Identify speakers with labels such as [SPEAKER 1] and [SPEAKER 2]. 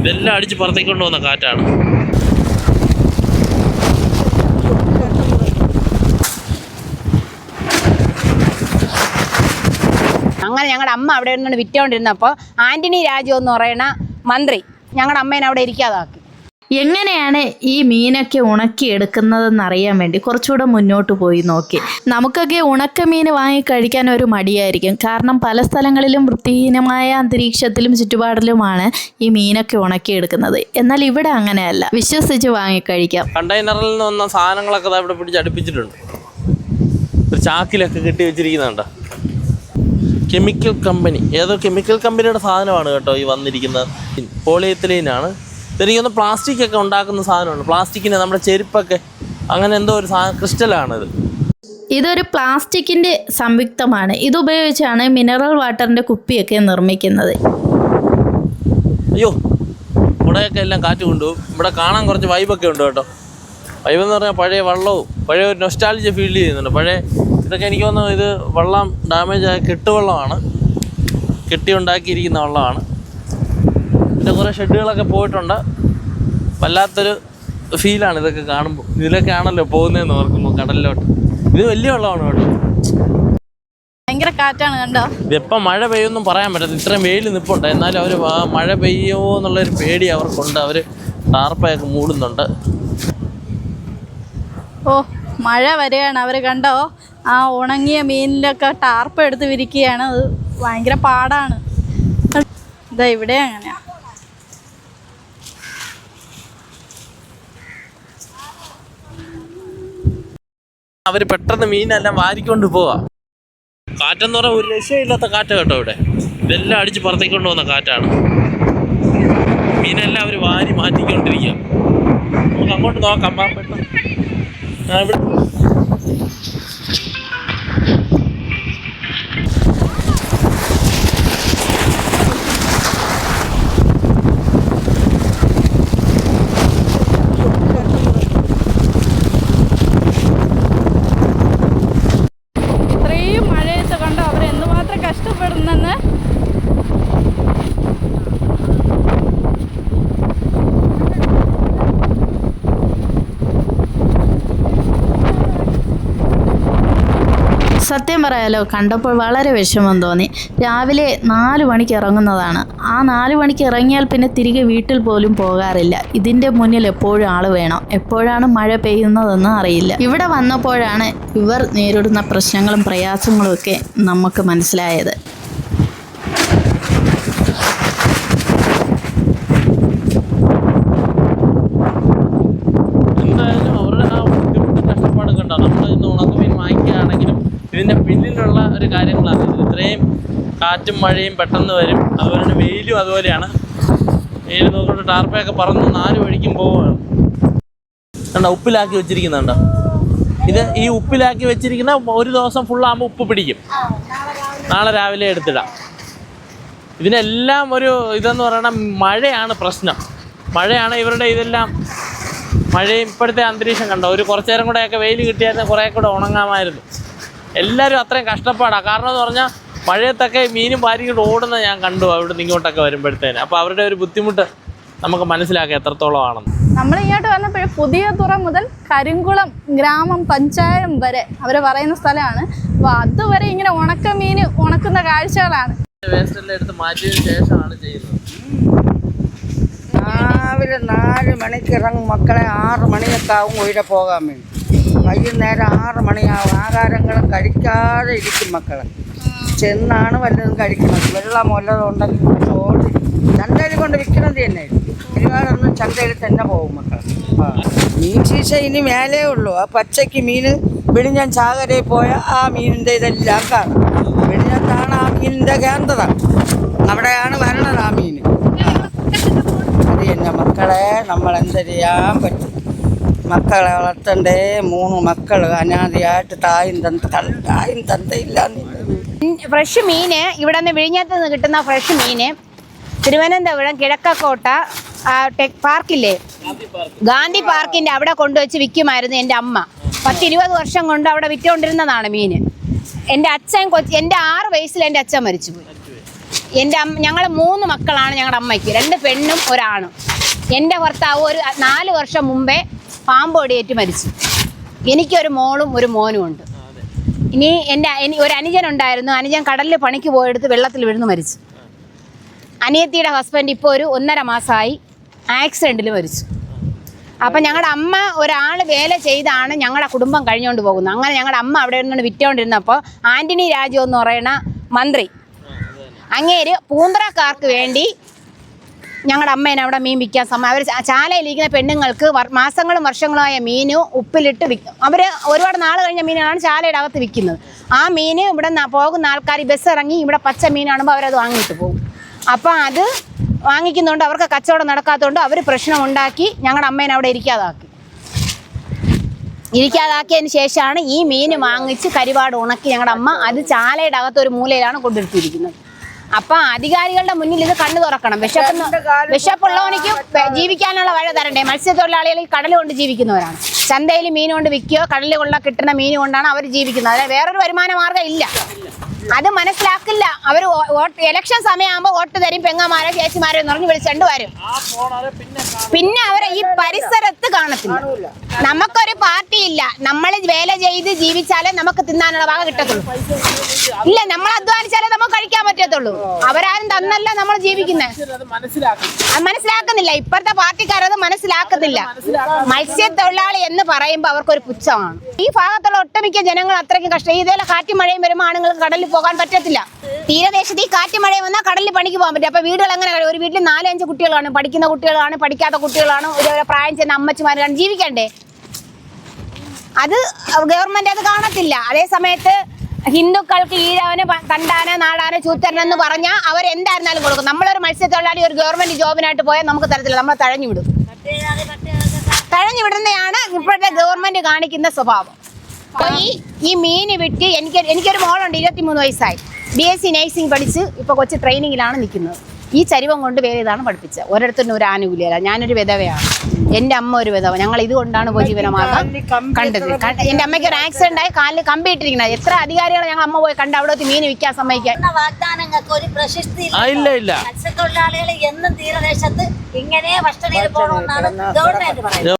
[SPEAKER 1] ഇതെല്ലാം അടിച്ച് പറത്തിക്കൊണ്ട് വന്ന കാറ്റാണ്.
[SPEAKER 2] അങ്ങനെ ഞങ്ങളുടെ അമ്മ അവിടെ നിന്ന് വിറ്റോണ്ടിരുന്നപ്പോൾ ആന്റണി രാജു എന്ന് പറയുന്ന മന്ത്രി ഞങ്ങളുടെ അമ്മേനെ അവിടെ ഇരിക്കാതാക്കി.
[SPEAKER 3] എങ്ങനെയാണ് ഈ മീനൊക്കെ ഉണക്കി ഉണക്കിയെടുക്കുന്നതെന്ന് അറിയാൻ വേണ്ടി കുറച്ചുകൂടെ മുന്നോട്ട് പോയി നോക്കി. നമുക്കൊക്കെ ഉണക്ക മീൻ വാങ്ങി കഴിക്കാൻ ഒരു മടിയായിരിക്കും. കാരണം പല സ്ഥലങ്ങളിലും വൃത്തിഹീനമായ അന്തരീക്ഷത്തിലും ചുറ്റുപാടിലുമാണ് ഈ മീനൊക്കെ ഉണക്കി എടുക്കുന്നത് എന്നാൽ ഇവിടെ അങ്ങനെയല്ല. വിശ്വസിച്ച് വാങ്ങി കഴിക്കാം.
[SPEAKER 1] കണ്ടെയ്നറിൽ നിന്ന് വന്ന സാധനങ്ങളൊക്കെ ഇവിടെ പിടിച്ച് അടുപ്പിച്ചിട്ടുണ്ട്. ഒരു ചാക്കിലൊക്കെ കെട്ടി വെച്ചിരിക്കുന്നുണ്ട്. Chemical company. ഏതോ കെമിക്കൽ കമ്പനിയുടെ സാധനമാണ് കേട്ടോ ഈ വന്നിരിക്കുന്നത്. പോളിയെത്തിലീനാണ് ഇതെനിക്കൊന്ന് പ്ലാസ്റ്റിക് ഒക്കെ ഉണ്ടാക്കുന്ന സാധനമാണ്. പ്ലാസ്റ്റിക്കിന് നമ്മുടെ ചെരുപ്പൊക്കെ അങ്ങനെ എന്തോ ഒരു സാധനം ക്രിസ്റ്റലാണിത്.
[SPEAKER 3] ഇതൊരു പ്ലാസ്റ്റിക്കിന്റെ സംയുക്തമാണ്. ഇതുപയോഗിച്ചാണ് മിനറൽ വാട്ടറിന്റെ കുപ്പിയൊക്കെ നിർമ്മിക്കുന്നത്.
[SPEAKER 1] അയ്യോ ഇവിടെയൊക്കെ എല്ലാം കാറ്റ് കൊണ്ടുപോകും. ഇവിടെ കാണാൻ കുറച്ച് വൈബൊക്കെ ഉണ്ട് കേട്ടോ. വൈബ് എന്ന് പറഞ്ഞാൽ പഴയ വള്ളവും പഴയ ഒരു നൊസ്റ്റാലിജ ഫീൽ ചെയ്യുന്നുണ്ട്. പഴയ ഇതൊക്കെ എനിക്ക് തോന്നുന്നു ഇത് വെള്ളം ഡാമേജ് ആയ കെട്ടുവെള്ളമാണ്. കെട്ടി ഉണ്ടാക്കിയിരിക്കുന്ന വെള്ളമാണ്. പിന്നെ കുറേ ഷെഡുകളൊക്കെ പോയിട്ടുണ്ട്. വല്ലാത്തൊരു ഫീലാണ് ഇതൊക്കെ കാണുമ്പോൾ. ഇതിലൊക്കെ ആണല്ലോ പോകുന്നതെന്ന് ഓർക്കുമ്പോൾ കടലിലോട്ട്. ഇത് വലിയ വെള്ളമാണ് കേട്ടോ
[SPEAKER 3] ഭയങ്കര കാറ്റാണ് കണ്ടോ?
[SPEAKER 1] ഇതിപ്പം മഴ പെയ്യൊന്നും പറയാൻ പറ്റത്തില്ല. ഇത്രയും വെയിൽ നിൽപ്പുണ്ട് എന്നാലും അവർ മഴ പെയ്യുമോ എന്നുള്ളൊരു പേടി അവർക്കുണ്ട്. അവർ ടാർപ്പയൊക്കെ മൂടുന്നുണ്ട്.
[SPEAKER 3] ഓ മഴ വരികയാണ് അവർ കണ്ടോ? ആ ഉണങ്ങിയ മീനിലൊക്കെ ടാർപ്പ് എടുത്ത് വിരിക്കുകയാണ്. അത് ഭയങ്കര പാടാണ്. ഇതാ ഇവിടെ അങ്ങനെയാ.
[SPEAKER 1] അവർ പെട്ടെന്ന് മീനെല്ലാം വാരിക്കൊണ്ട് പോവാ. കാറ്റെന്ന് പറഞ്ഞാൽ ഒരു രക്ഷയില്ലാത്ത കാറ്റ് കേട്ടോ ഇവിടെ. ഇതെല്ലാം അടിച്ച് പുറത്തേക്കൊണ്ട് പോകുന്ന കാറ്റാണ്. മീനെല്ലാം അവർ വാരി മാറ്റിക്കൊണ്ടിരിക്കുക നമുക്ക് അങ്ങോട്ട് നോക്കാം പെട്ടെന്ന്. ഇവിടെ
[SPEAKER 3] ഇത്രയും മഴയത്ത് കണ്ടോ അവർ എന്തുമാത്രം കഷ്ടപ്പെടുന്നെന്ന് സത്യം പറയാലോ കണ്ടപ്പോൾ വളരെ വിഷമം തോന്നി. രാവിലെ നാല് മണിക്ക് ഇറങ്ങുന്നതാണ്. ആ നാല് മണിക്ക് ഇറങ്ങിയാൽ പിന്നെ തിരികെ വീട്ടിൽ പോലും പോകാറില്ല. ഇതിന്റെ മുന്നിൽ എപ്പോഴും ആൾ വേണം. എപ്പോഴാണ് മഴ പെയ്യുന്നതെന്ന് അറിയില്ല. ഇവിടെ വന്നപ്പോഴാണ് ഇവർ നേരിടുന്ന പ്രശ്നങ്ങളും പ്രയാസങ്ങളും ഒക്കെ നമുക്ക് മനസ്സിലായത്
[SPEAKER 1] എന്തായാലും അവരുടെ ആ ബുദ്ധിമുട്ടും കഷ്ടപ്പാടും കണ്ടോ നമ്മൾ ഇന്ന് ഉണക്കമീൻ വാങ്ങിക്കുകയാണെങ്കിലും ഇതിന്റെ പിന്നിലുള്ള ഒരു കാര്യങ്ങളാണ്. ഇത്രയും കാറ്റും മഴയും പെട്ടെന്ന് വരും. അതുപോലെ തന്നെ വെയിലും അതുപോലെയാണ്. വെയിൽ നോക്കിയിട്ട് ടാർപ്പയൊക്കെ പറന്ന് നാല് വഴിക്കും പോവുകയാണ്. കണ്ടോ ഉപ്പിലാക്കി വെച്ചിരിക്കുന്നുണ്ടോ ഇത് ഈ ഉപ്പിലാക്കി വെച്ചിരിക്കുന്ന ഒരു ദിവസം ഫുള്ളാകുമ്പോൾ ഉപ്പ് പിടിക്കും. നാളെ രാവിലെ എടുത്തിടാം. ഇതിനെല്ലാം ഒരു ഇതെന്ന് പറയണ മഴയാണ് പ്രശ്നം. മഴയാണ് ഇവരുടെ ഇതെല്ലാം മഴയും ഇപ്പോഴത്തെ അന്തരീക്ഷം കണ്ടോ? ഒരു കുറച്ചു നേരം കൂടെയൊക്കെ വെയിൽ കിട്ടിയായിരുന്നു കുറേ കൂടെ ഉണങ്ങാമായിരുന്നു. എല്ലാവരും അത്രയും കഷ്ടപ്പാടാണ് കാരണം എന്ന് പറഞ്ഞാൽ മഴയത്തൊക്കെ മീനും വാരിക്കൊണ്ട് ഓടുന്ന ഞാൻ കണ്ടു. അവിടെ നിന്ന് ഇങ്ങോട്ടൊക്കെ വരുമ്പോഴത്തേന്. അപ്പോൾ അവരുടെ ഒരു ബുദ്ധിമുട്ട് നമുക്ക് മനസ്സിലാക്കാം എത്രത്തോളം ആണെന്ന്.
[SPEAKER 4] നമ്മൾ ഇങ്ങോട്ട് വന്നപ്പോൾ പുതിയ തുറ മുതൽ കരിങ്കുളം ഗ്രാമം പഞ്ചായം വരെ അവർ പറയുന്ന സ്ഥലമാണ്. അപ്പോൾ അതുവരെ ഇങ്ങനെ ഉണക്ക ഉണക്കമീൻ ഉണക്കുന്ന കാഴ്ചകളാണ്.
[SPEAKER 1] വേസ്റ്റ് എല്ലാം എടുത്ത് മാറ്റിയതിന് ശേഷമാണ് ചെയ്യുന്നത്.
[SPEAKER 5] രാവിലെ നാല് മണിക്ക് ഇറങ്ങും. മക്കളെ ആറ് മണിയൊക്കെ ആവും ഉയരെ പോകാൻ വേണ്ടി. വൈകുന്നേരം ആറ് മണിയാവും. ആഹാരങ്ങളും കഴിക്കാതെ ഇരിക്കും മക്കൾ ചെന്നാണ് വല്ലതും കഴിക്കുന്നത്. വെള്ളം വല്ലതും ഉണ്ടെങ്കിൽ ഓടി ചന്തയിൽ കൊണ്ട് വിൽക്കുന്നത് തന്നെ. ഒരുപാടൊന്നും ചന്തയിൽ തന്നെ പോകും മക്കൾ മീൻ ശീശ ഇനി മേലേ ഉള്ളൂ. ആ പച്ചയ്ക്ക് മീൻ വെളിഞ്ഞാൻ ചാകരയിൽ പോയ ആ മീനിന്റെ ഇതെല്ലാം കാണാം. വെളിഞ്ഞത്താണ് ആ മീനിന്റെ കേന്ദ്രത അവിടെയാണ് വരണത് ആ മീൻ. അത് എന്റെ മക്കളെ നമ്മൾ എന്ത് ചെയ്യാൻ പറ്റും? മക്കളെ വളർത്തണ്ടേ? മൂന്ന് മക്കൾ അനാദിയായിട്ട് തായും തന്ത തായും തന്ത
[SPEAKER 2] ഫ്രഷ് മീന്. ഇവിടെ നിന്ന് വിഴിഞ്ഞത്ത് നിന്ന് കിട്ടുന്ന ഫ്രഷ് മീന്. തിരുവനന്തപുരം കിഴക്കക്കോട്ട ടെക് പാർക്കില്ലേ? ഗാന്ധി പാർക്കിന്റെ അവിടെ കൊണ്ടുവച്ച് വിൽക്കുമായിരുന്നു എന്റെ അമ്മ. പത്തിരുപത് വർഷം കൊണ്ട് അവിടെ വിറ്റുകൊണ്ടിരുന്നതാണ് മീന്. എന്റെ അച്ഛൻ കൊച്ചി എന്റെ ആറ് വയസ്സിൽ എന്റെ അച്ഛൻ മരിച്ചു പോയി എന്റെ അമ്മ ഞങ്ങൾ മൂന്ന് മക്കളാണ് ഞങ്ങളുടെ അമ്മയ്ക്ക്. രണ്ട് പെണ്ണും ഒരാണും. എന്റെ ഭർത്താവ് ഒരു നാല് വർഷം മുമ്പേ പാമ്പ് കടിയേറ്റ് മരിച്ചു. എനിക്കൊരു മോളും ഒരു മോനും ഉണ്ട്. ഇനി എന്റെ ഒരു അനുജൻ ഉണ്ടായിരുന്നു. അനുജൻ കടലിൽ പണിക്ക് പോയെടുത്ത് വെള്ളത്തിൽ വീഴുന്നു മരിച്ചു. അനിയത്തിയുടെ ഹസ്ബൻഡ് ഇപ്പോൾ ഒരു ഒന്നര മാസമായി ആക്സിഡന്റിൽ മരിച്ചു. അപ്പം ഞങ്ങളുടെ അമ്മ ഒരാൾ വേല ചെയ്താണ് ഞങ്ങളുടെ കുടുംബം കഴിഞ്ഞുകൊണ്ട് പോകുന്നത്. അങ്ങനെ ഞങ്ങളുടെ അമ്മ അവിടെ നിന്ന് വിറ്റോണ്ടിരുന്നപ്പോൾ ആന്റണി രാജു എന്ന് പറയുന്ന മന്ത്രി അങ്ങേര് പൂന്തറക്കാർക്ക് വേണ്ടി ഞങ്ങളുടെ അമ്മേനെ അവിടെ മീൻ വിൽക്കാൻ സമയം അവർ ചാലയിലിരിക്കുന്ന പെണ്ണുങ്ങൾക്ക് മാസങ്ങളും വർഷങ്ങളുമായ മീൻ ഉപ്പിലിട്ട് വിൽക്കും അവർ ഒരുപാട് നാൾ കഴിഞ്ഞ മീനാണ് ചാലയുടെ അകത്ത് വിൽക്കുന്നത് ആ മീൻ ഇവിടെ പോകുന്ന ആൾക്കാർ ബസ് ഇറങ്ങി ഇവിടെ പച്ച മീനാണുമ്പോൾ അവരത് വാങ്ങിയിട്ട് പോകും. അപ്പോൾ അത് വാങ്ങിക്കുന്നതുകൊണ്ട് അവർക്ക് കച്ചവടം നടക്കാത്തതുകൊണ്ട് അവർ പ്രശ്നം ഉണ്ടാക്കി ഞങ്ങളുടെ അമ്മേനെ അവിടെ ഇരിക്കാതാക്കി. ഇരിക്കാതാക്കിയതിന് ശേഷമാണ് ഈ മീൻ വാങ്ങിച്ച് കരിവാട് ഉണക്കി ഞങ്ങളുടെ അമ്മ അത് ചാലയുടെ അകത്ത് ഒരു മൂലയിലാണ് കൊണ്ടിരുത്തിയിരിക്കുന്നത് അപ്പൊ അധികാരികളുടെ മുന്നിൽ ഇത് കണ്ണു തുറക്കണം. വിശക്കുന്ന വിശപ്പുള്ളവനിക്ക് ജീവിക്കാനുള്ള വഴ തരണ്ടേ? മത്സ്യത്തൊഴിലാളികൾ ഈ കടൽ കൊണ്ട് ജീവിക്കുന്നവരാണ്. ചന്തയിൽ മീൻ കൊണ്ട് വിൽക്കുകയോ കടലിൽ കൊള്ള കിട്ടുന്ന മീൻ കൊണ്ടാണ് അവർ ജീവിക്കുന്നത്. അതായത് വേറൊരു വരുമാന മാർഗം ഇല്ല. അത് മനസ്സിലാക്കില്ല. അവർ ഇലക്ഷൻ സമയമാകുമ്പോൾ വോട്ട് തരും പെങ്ങമാരോ ചേച്ചിമാരോ എന്ന് പറഞ്ഞ് വിളിച്ചണ്ട് വരും. പിന്നെ അവരെ ഈ പരിസരത്ത് കാണത്തില്ല. നമുക്കൊരു പാർട്ടി ഇല്ല. നമ്മൾ വേല ചെയ്ത് ജീവിച്ചാലേ നമുക്ക് തിന്നാനുള്ള വക കിട്ടത്തുള്ളൂ. ഇല്ല നമ്മൾ അധ്വാനിച്ചാലേ നമുക്ക് കഴിക്കാൻ പറ്റത്തുള്ളൂ. അവരാരും തന്നല്ല നമ്മൾ ജീവിക്കുന്നത് മനസ്സിലാക്കുന്നില്ല. ഇപ്പോഴത്തെ പാർട്ടിക്കാരത് മനസ്സിലാക്കുന്നില്ല. മത്സ്യത്തൊഴിലാളി എന്ന് പറയുമ്പോൾ അവർക്കൊരു പുച്ഛമാണ്. ഈ ഭാഗത്തുള്ള ഒട്ടുമിക്ക ജനങ്ങൾ അത്രയ്ക്ക് കഷ്ടം. ഇതേലെ കാറ്റും മഴയും വരുമ്പോൾ ആണുങ്ങൾ കടലിൽ പോകാൻ പറ്റത്തില്ല. തീരദേശത്ത് ഈ കാറ്റ് മഴയും വന്നാൽ കടലിൽ പണിക്ക് പോകാൻ പറ്റും. അപ്പൊ വീടുകൾ എങ്ങനെ ഒരു വീട്ടിൽ നാലഞ്ച് കുട്ടികളാണ്. പഠിക്കുന്ന കുട്ടികളാണ് പഠിക്കാത്ത കുട്ടികളാണ്. ഒരു പ്രായം ചെന്ന അമ്മച്ചിമാരാണ് ജീവിക്കണ്ടേ? അത് ഗവൺമെന്റ് അത് കാണത്തില്ല. അതേ സമയത്ത് ഹിന്ദുക്കൾക്ക് ഈഴവന് തണ്ടാന കണ്ടാന നാടാന ചൂത്തരൻ എന്ന് പറഞ്ഞാൽ അവർ എന്തായിരുന്നാലും കൊടുക്കും. നമ്മളൊരു മത്സ്യത്തൊഴിലാളി ഒരു ഗവൺമെന്റ് ജോബിനായിട്ട് പോയാൽ നമുക്ക് തരത്തില്ല. നമ്മൾ തഴഞ്ഞു വിടും. തഴഞ്ഞു വിടുന്നതാണ് ഇപ്പോഴത്തെ ഗവൺമെന്റ് കാണിക്കുന്ന സ്വഭാവം. ഈ ഈ വിട്ട് വിറ്റ് എനിക്ക് എനിക്കൊരു മോളുണ്ട് ഇരുപത്തിമൂന്ന് വയസ്സായി. ബി എസ് സി നേഴ്സിംഗ് പഠിച്ച് ഇപ്പൊ കൊച്ചു ട്രെയിനിങ്ങിലാണ് നിൽക്കുന്നത്. ഈ ചരിവം കൊണ്ട് വേറെ ഇതാണ് പഠിപ്പിച്ചത്. ഒരിടത്തുനിന്ന് ഒരു ആനുകൂല്യമല്ല ഞാനൊരു വിധവയാണ്. എന്റെ അമ്മ ഒരു വിധവ. ഞങ്ങൾ ഇതുകൊണ്ടാണ് ഉപജീവനമാർഗം കണ്ടത്. എന്റെ എന്റെ അമ്മയ്ക്ക് ഒരു ആക്സിഡന്റ് ആയി കാലിൽ കമ്പി ഇട്ടിരിക്കുന്നത്. എത്ര അധികാരികളെ ഞങ്ങൾ അമ്മ പോയി കണ്ട് അവിടെ മീൻ വിൽക്കാൻ സമ്മതിക്കാൻ?
[SPEAKER 6] വാഗ്ദാനങ്ങൾക്ക് ഒരു പ്രശസ്തി
[SPEAKER 1] ഇല്ല, ഇല്ല.
[SPEAKER 6] മത്സ്യത്തൊഴിലാളികൾ എന്നും തീരദേശത്ത് ഇങ്ങനെ ഭക്ഷണയിൽ പോകണമെന്നാണ് ഗവൺമെന്റ് പറയുന്നത്.